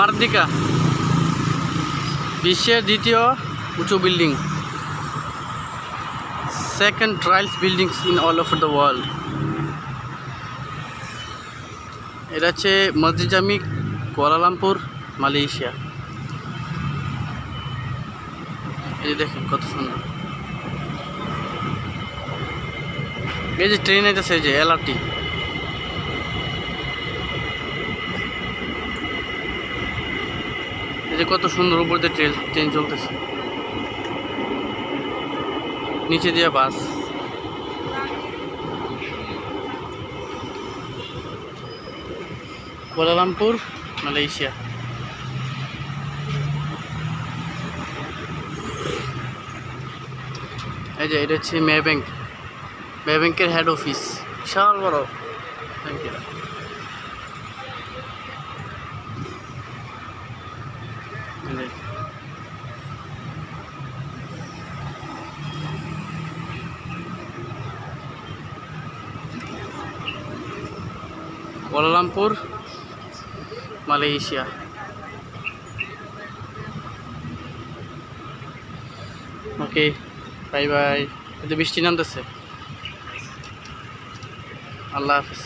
মার্দিকা বিশ্বের দ্বিতীয় উঁচু building. Second tallest buildings in all over the world এটা হচ্ছে মসজিদ জামি কুয়ালালামপুর, মালয়েশিয়া। এই দেখেন কত সুন্দর। এই যে ট্রেন এই যে এলআরটি এই যে কত সুন্দর উপর দিয়ে ট্রেন ট্রেন চলতেছে। নিচে দিয়ে বাস। Kuala Lumpur, Malaysia. এই যে এটা হচ্ছে মে ব্যাংক। মে ব্যাংকের হেড অফিস বিশাল বড়। ব্যাংকের এই যে। Kuala Lumpur Malaysia okay bye bye বৃষ্টি নামতেছে। আল্লাহ হাফিজ।